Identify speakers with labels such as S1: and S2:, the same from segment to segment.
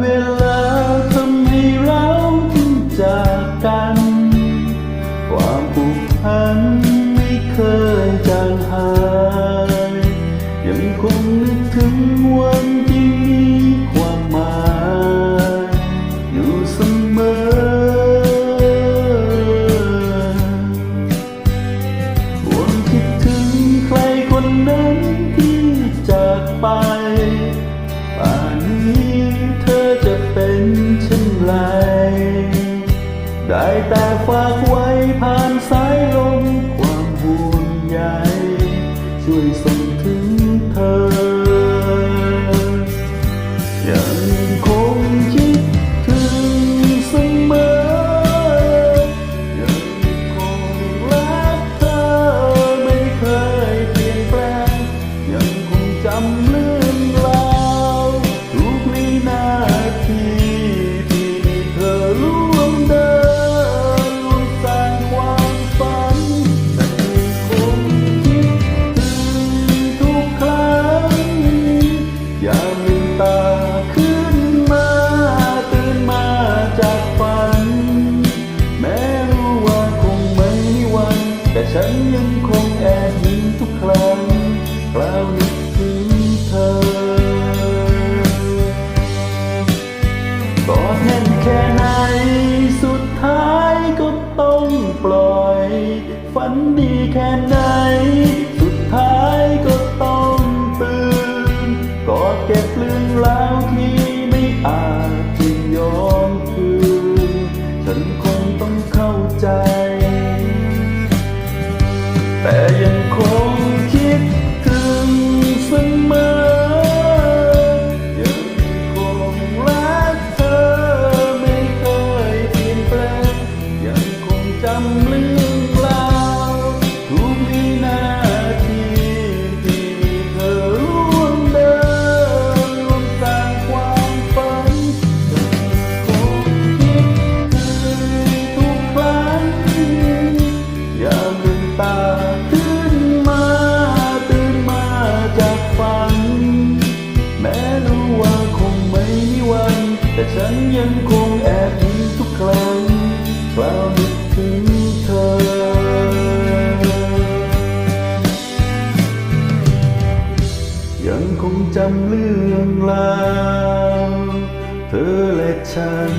S1: เวลาทำให้เราถึงจากกัน ความผูกพันไม่เคยจางหาย ยังคงนึกถึงวันที่มีความหมายอยู่เสมอ วนคิดถึงใครคนนั้นที่จากไป 待待花 ฉันยังคงแอบยิ้มทุกครั้งกล่าวนึกถึงเธอกอดแน่นแค่ไหนสุดท้ายก็ต้องปล่อย ฝันดีแค่ไหน trembling คงจำเรื่องราวเธอและฉัน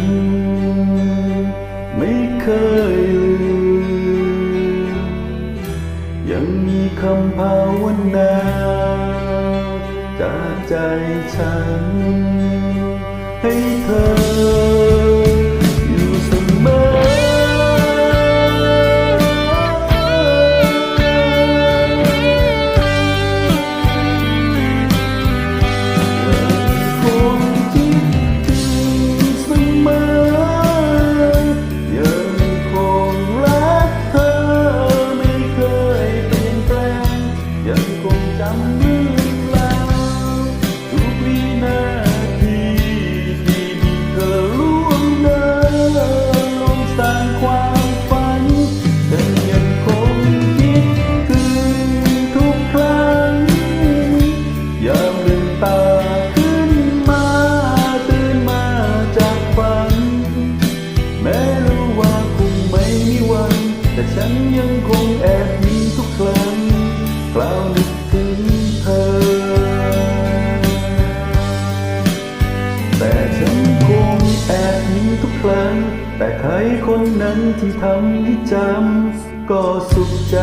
S1: ไม่เคยลืม ยังมีคำภาวนาจากใจฉัน แต่ใครคนนั้นที่ทำให้จำก็สุขใจ